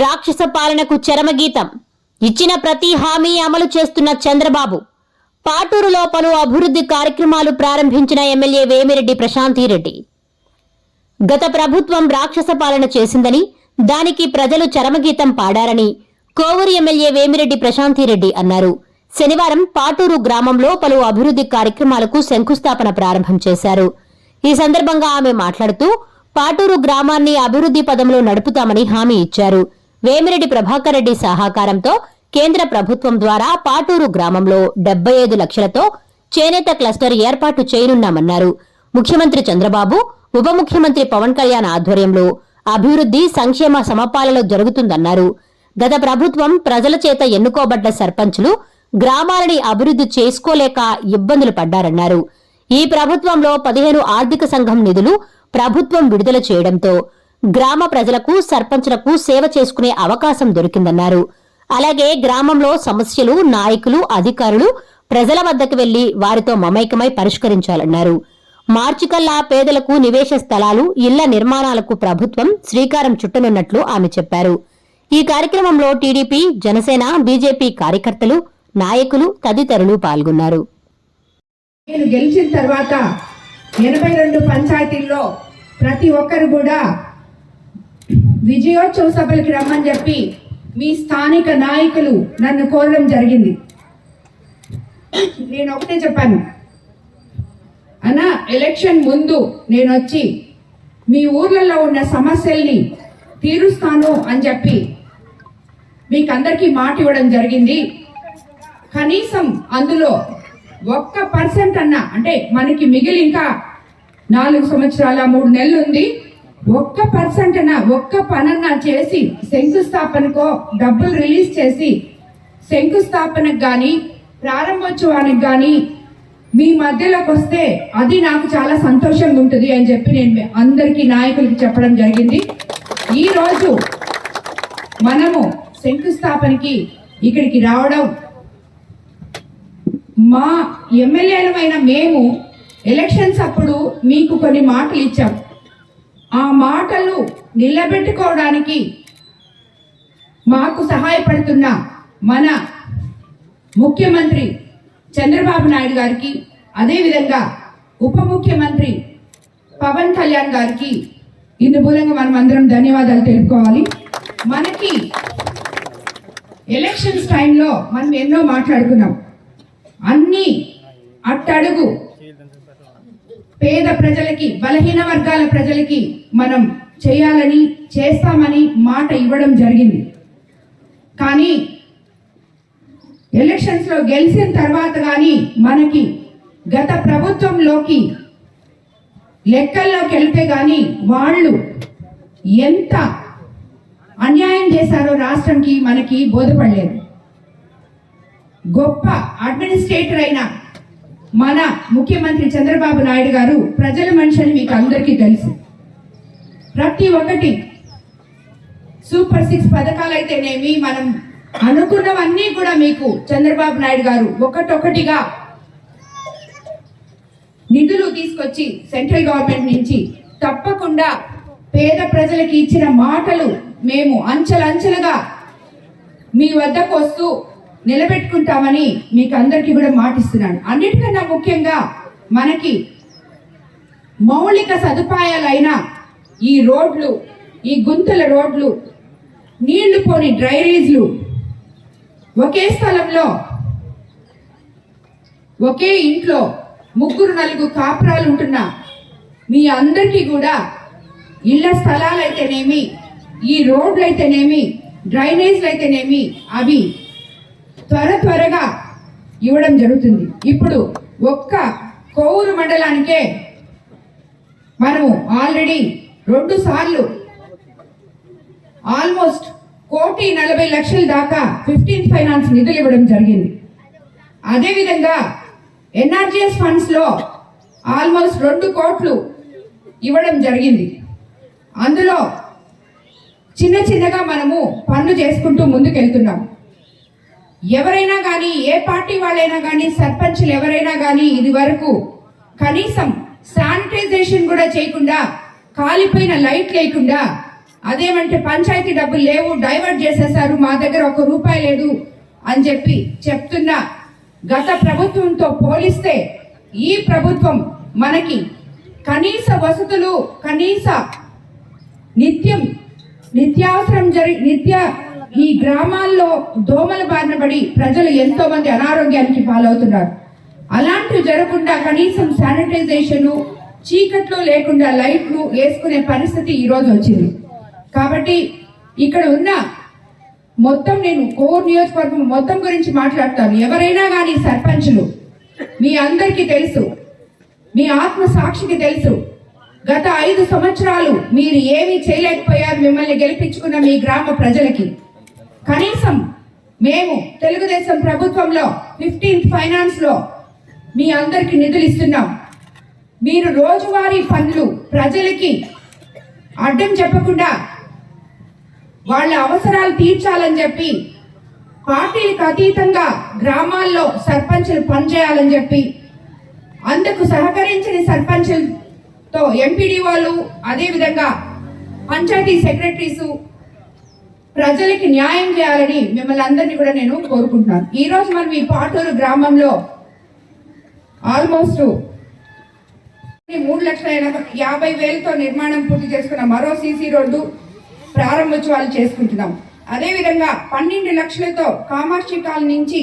రాక్షస పాలనకు చరమగీతం. ఇచ్చిన ప్రతి హామీ అమలు చేస్తున్న చంద్రబాబు. పాటూరులో పలు అభివృద్ధి కార్యక్రమాలు ప్రారంభించిన ఎమ్మెల్యే వేమిరెడ్డి ప్రశాంతిరెడ్డి. గత ప్రభుత్వం రాక్షస పాలన చేసిందని దానికి ప్రజలు చరమగీతం పాడారని కోవూరు ఎమ్మెల్యే వేమిరెడ్డి ప్రశాంతిరెడ్డి అన్నారు. శనివారం పాటూరు గ్రామంలో పలు అభివృద్ధి కార్యక్రమాలకు శంకుస్థాపన ప్రారంభం చేశారు. ఈ సందర్భంగా ఆమె మాట్లాడుతూ పాటూరు గ్రామాన్ని అభివృద్ధి పదంలో నడుపుతామని హామీ ఇచ్చారు. వేమిరెడ్డి ప్రభాకర్ రెడ్డి సహకారంతో కేంద్ర ప్రభుత్వం ద్వారా పాటూరు గ్రామంలో డెబ్బై ఐదు లక్షలతో చేనేత క్లస్టర్ ఏర్పాటు చేయనున్నామన్నారు. ముఖ్యమంత్రి చంద్రబాబు ఉప ముఖ్యమంత్రి పవన్ కళ్యాణ్ ఆధ్వర్యంలో అభివృద్ధి సంక్షేమ సమపాలలో జరుగుతుందన్నారు. గత ప్రభుత్వం ప్రజల చేత ఎన్నుకోబడ్డ సర్పంచులు గ్రామాలని అభివృద్ధి చేసుకోలేక ఇబ్బందులు పడ్డారన్నారు. ఈ ప్రభుత్వంలో పదిహేను ఆర్థిక సంఘం నిధులు ప్రభుత్వం విడుదల చేయడంతో గ్రామ ప్రజలకు సర్పంచులకు సేవ చేసుకునే అవకాశం దొరికిందన్నారు. అలాగే గ్రామంలో సమస్యలు నాయకులు అధికారులు ప్రజల వద్దకు వెళ్ళి వారితో మమైకమై పరిష్కరించాలన్నారు. మార్చి కల్లా పేదలకు నివేశ స్థలాలు ఇళ్ళ నిర్మాణాలకు ప్రభుత్వం శ్రీకారం చుట్టనున్నట్లు ఆమె చెప్పారు. ఈ కార్యక్రమంలో టీడీపీ జనసేన బీజేపీ కార్యకర్తలు నాయకులు తదితరులు పాల్గొన్నారు. నేను గెలిచిన తర్వాత ఎనభై రెండు పంచాయతీల్లో ప్రతి ఒక్కరు కూడా విజయోత్సవ సభలకి రమ్మని చెప్పి మీ స్థానిక నాయకులు నన్ను కోరడం జరిగింది. నేను ఒకటే చెప్పాను. అన్న ఎలక్షన్ ముందు నేను వచ్చి మీ ఊర్లలో ఉన్న సమస్యల్ని తీరుస్తాను అని చెప్పి మీకు అందరికీ మాట ఇవ్వడం జరిగింది. కనీసం అందులో ఒక్క పర్సెంట్ అన్న అంటే మనకి మిగిలి ఇంకా నాలుగు సంవత్సరాల మూడు నెలలు ఉంది ఒక్క పర్సెంట్ అన్న ఒక్క పనన్నా చేసి శంకుస్థాపనకో డబ్బులు రిలీజ్ చేసి శంకుస్థాపనకు కానీ ప్రారంభోత్సవానికి కానీ మీ మధ్యలోకి వస్తే అది నాకు చాలా సంతోషంగా ఉంటుంది అని చెప్పి నేను అందరికీ నాయకులకి చెప్పడం జరిగింది. ఈరోజు మనము శంకుస్థాపనకి ఇక్కడికి రావడం మా ఎమ్మెల్యేలమైన మేము ఎలక్షన్స్ అప్పుడు మీకు కొన్ని మాటలు ఇచ్చాం. ఆ మాటలు నిలబెట్టుకోవడానికి మాకు సహాయపడుతున్న మన ముఖ్యమంత్రి చంద్రబాబు నాయుడు గారికి అదేవిధంగా ఉప ముఖ్యమంత్రి పవన్ కళ్యాణ్ గారికి ఇందు మూలంగా మనం అందరం ధన్యవాదాలు తెలుపుకోవాలి. మనకి ఎలక్షన్స్ టైంలో మనం ఎన్నో మాట్లాడుకున్నాం. అన్ని అట్టడుగు పేద ప్రజలకి బలహీన వర్గాల ప్రజలకి మనం చేయాలని చేస్తామని మాట ఇవ్వడం జరిగింది. కానీ ఎలక్షన్స్లో గెలిచిన తర్వాత కానీ మనకి గత ప్రభుత్వంలోకి లెక్కల్లోకి వెళితే కానీ వాళ్ళు ఎంత అన్యాయం చేశారో రాష్ట్రంకి మనకి బోధపడలేదు. గొప్ప అడ్మినిస్ట్రేటర్ అయిన మన ముఖ్యమంత్రి చంద్రబాబు నాయుడు గారు ప్రజల మనిషి అని మీకు అందరికీ తెలుసు. ప్రతి ఒక్కటి సూపర్ సిక్స్ పథకాలు అయితేనేమి మనం అనుకున్నవన్నీ కూడా మీకు చంద్రబాబు నాయుడు గారు ఒకటొకటిగా నిధులు తీసుకొచ్చి సెంట్రల్ గవర్నమెంట్ నుంచి తప్పకుండా పేద ప్రజలకి ఇచ్చిన మాటలు మేము అంచెలంచెలుగా మీ వద్దకు వస్తూ నిలబెట్టుకుంటామని మీకు అందరికీ కూడా మాటిస్తున్నాను. అన్నిటికన్నా ముఖ్యంగా మనకి మౌలిక సదుపాయాలైన ఈ రోడ్లు ఈ గుంతల రోడ్లు నీళ్ళు పోని డ్రైనేజ్లు ఒకే స్థలంలో ఒకే ఇంట్లో ముగ్గురు నలుగు కాపురాలు ఉంటున్న మీ అందరికీ కూడా ఇళ్ళ స్థలాలైతేనేమి ఈ రోడ్లు అయితేనేమి డ్రైనేజ్లు అయితేనేమి అవి త్వర త్వరగా ఇవ్వడం జరుగుతుంది. ఇప్పుడు ఒక్క కోవూరు మండలానికే మనము ఆల్రెడీ రెండు సార్లు ఆల్మోస్ట్ కోటి నలభై లక్షల దాకా ఫిఫ్టీన్ ఫైనాన్స్ నిధులు ఇవ్వడం జరిగింది. అదేవిధంగా ఎన్ఆర్జిఎస్ ఫండ్స్లో ఆల్మోస్ట్ రెండు కోట్లు ఇవ్వడం జరిగింది. అందులో చిన్న చిన్నగా మనము పన్ను చేసుకుంటూ ముందుకెళ్తున్నాం. ఎవరైనా కానీ ఏ పార్టీ వాళ్ళైనా కానీ సర్పంచ్లు ఎవరైనా కానీ ఇది వరకు కనీసం శానిటైజేషన్ కూడా చేయకుండా కాలిపోయిన లైట్ లేకుండా అదేమంటే పంచాయతీ డబ్బులు లేవు డైవర్ట్ చేసేసారు మా దగ్గర ఒక రూపాయి లేదు అని చెప్పి చెప్తున్నా గత ప్రభుత్వంతో పోలిస్తే ఈ ప్రభుత్వం మనకి కనీస వసతులు కనీస నిత్యం నిత్యావసరం జరి నిత్య ఈ గ్రామాల్లో దోమల బారిన పడి ప్రజలు ఎంతో మంది అనారోగ్యానికి పాలవుతున్నారు. అలాంటివి జరగకుండా కనీసం శానిటైజేషన్ చీకట్లో లేకుండా లైట్లు వేసుకునే పరిస్థితి ఈ రోజు వచ్చింది. కాబట్టి ఇక్కడ ఉన్న మొత్తం నేను కోర్ నియోజకవర్గం మొత్తం గురించి మాట్లాడతాను. ఎవరైనా కానీ సర్పంచులు మీ అందరికీ తెలుసు మీ ఆత్మ సాక్షికి తెలుసు. గత ఐదు సంవత్సరాలు మీరు ఏమీ చేయలేకపోయారు మిమ్మల్ని గెలిపించుకున్న మీ గ్రామ ప్రజలకి. కనీసం మేము తెలుగుదేశం ప్రభుత్వంలో ఫిఫ్టీన్త్ ఫైనాన్స్లో మీ అందరికి నిధులు ఇస్తున్నాం. మీరు రోజువారీ పనులు ప్రజలకి అడ్డం చెప్పకుండా వాళ్ళ అవసరాలు తీర్చాలని చెప్పి పార్టీలకు అతీతంగా గ్రామాల్లో సర్పంచులు పనిచేయాలని చెప్పి అందుకు సహకరించిన సర్పంచులతో ఎంపీడీ వాళ్ళు అదేవిధంగా పంచాయతీ సెక్రటరీసు ప్రజలకి న్యాయం చేయాలని మిమ్మల్ని అందరినీ కూడా నేను కోరుకుంటున్నాను. ఈ రోజు మనం ఈ పాటూరు గ్రామంలో ఆల్మోస్ట్ మూడు లక్షల ఎనభై యాభై వేలతో నిర్మాణం పూర్తి చేసుకున్న మరో సీసీ రోడ్డు ప్రారంభోత్సవాలు చేసుకుంటున్నాం. అదేవిధంగా పన్నెండు లక్షలతో కామాక్షి కాల్ నుంచి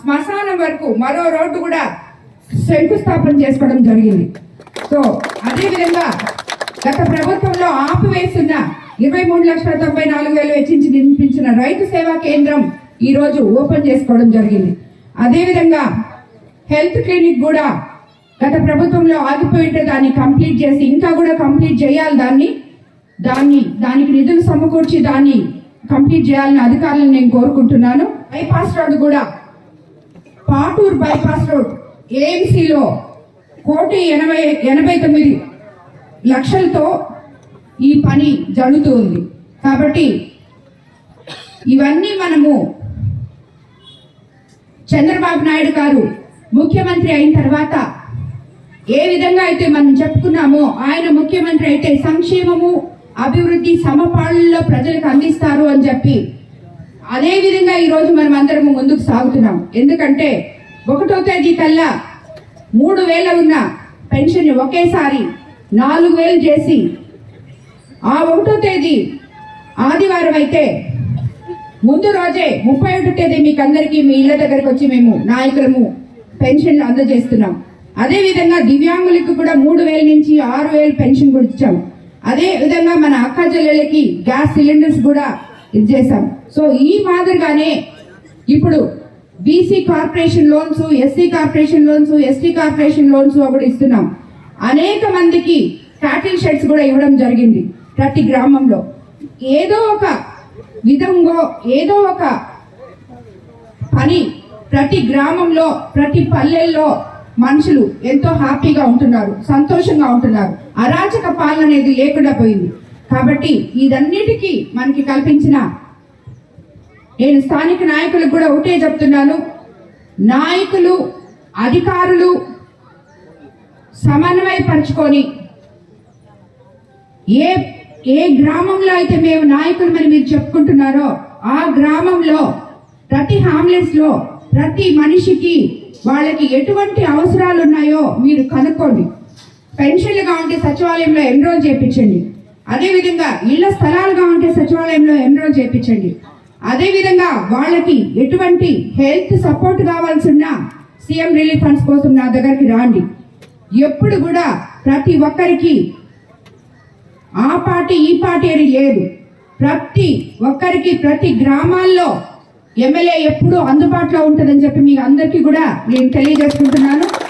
శ్మశానం వరకు మరో రోడ్డు కూడా శంకుస్థాపన చేసుకోవడం జరిగింది. సో అదేవిధంగా గత ప్రభుత్వంలో ఆపివేస్తున్న ఇరవై మూడు లక్షల తొంభై నాలుగు వేలు వెచ్చించి నిర్మించిన రైతు సేవా కేంద్రం ఈ రోజు ఓపెన్ చేసుకోవడం జరిగింది. అదేవిధంగా హెల్త్ క్లినిక్ కూడా గత ప్రభుత్వంలో ఆగిపోయింటే దాన్ని కంప్లీట్ చేసి ఇంకా కూడా కంప్లీట్ చేయాలి దాన్ని. దాన్ని దానికి నిధులు సమకూర్చి దాన్ని కంప్లీట్ చేయాలని అధికారులను నేను కోరుకుంటున్నాను. బైపాస్ రోడ్ కూడా పాటూరు బైపాస్ రోడ్ ఏఎంసీలో కోటి ఎనభై ఎనభై తొమ్మిది లక్షలతో ఈ పని జరుగుతూ ఉంది కాబట్టి ఇవన్నీ మనము చంద్రబాబు నాయుడు గారు ముఖ్యమంత్రి అయిన తర్వాత ఏ విధంగా అయితే మనం చెప్పుకున్నామో ఆయన ముఖ్యమంత్రి అయితే సంక్షేమము అభివృద్ధి సమపాళ్ళలో ప్రజలకు అందిస్తారు అని చెప్పి అదే విధంగా ఈరోజు మనం అందరం ముందుకు సాగుతున్నాం. ఎందుకంటే ఒకటో తేదీ కల్లా మూడు వేల ఉన్న పెన్షన్ ఒకేసారి నాలుగు వేలు చేసి ఆ ఒకటో తేదీ ఆదివారం అయితే ముందు రోజే ముప్పై ఒకటో తేదీ మీకు అందరికీ మీ ఇళ్ళ దగ్గరకు వచ్చి మేము నాయకులము పెన్షన్లు అందజేస్తున్నాం. అదే విధంగా దివ్యాంగులకు కూడా మూడు వేల నుంచి ఆరు వేలు పెన్షన్ కూడా ఇచ్చాము అదే విధంగా మన అక్క చెల్లెలకి గ్యాస్ సిలిండర్స్ కూడా ఇది చేశాం. సో ఈ మాదిరిగానే ఇప్పుడు BC corporation loans SC corporation loans ST corporation loans కూడా ఇస్తున్నాం. అనేక మందికి క్యాటిల్ షెడ్స్ కూడా ఇవ్వడం జరిగింది ప్రతి గ్రామంలో. ఏదో ఒక విధంగా ఏదో ఒక పని ప్రతి గ్రామంలో ప్రతి పల్లెల్లో మనుషులు ఎంతో హ్యాపీగా ఉంటున్నారు సంతోషంగా ఉంటున్నారు. అరాచక పాలన అనేది లేకుండా పోయింది. కాబట్టి ఇదన్నిటికీ మనకి కల్పించిన నేను స్థానిక నాయకులకు కూడా ఒకటే చెప్తున్నాను. నాయకులు అధికారులు సమన్వయపరుచుకొని ఏ ఏ గ్రామంలో అయితే మేము నాయకులు మరి మీరు చెప్పుకుంటున్నారో ఆ గ్రామంలో ప్రతి హామ్లెట్స్లో ప్రతి మనిషికి వాళ్ళకి ఎటువంటి అవసరాలు ఉన్నాయో మీరు కనుక్కోండి. పెన్షన్లుగా ఉంటే సచివాలయంలో ఎన్రోల్ చేయించండి. అదేవిధంగా ఇళ్ళ స్థలాలుగా ఉంటే సచివాలయంలో ఎన్రోల్ చేయించండి. అదేవిధంగా వాళ్ళకి ఎటువంటి హెల్త్ సపోర్ట్ కావాల్సిన సీఎం రిలీఫ్ ఫండ్స్ కోసం నా దగ్గరికి రాండి. ఎప్పుడు కూడా ప్రతి ఒక్కరికి ఆ పార్టీ ఈ పార్టీ అని లేదు. ప్రతి ఒక్కరికి ప్రతి గ్రామాల్లో ఎమ్మెల్యే ఎప్పుడూ అందుబాటులో ఉంటుందని చెప్పి మీకు అందరికీ కూడా నేను తెలియజేసుకుంటున్నాను.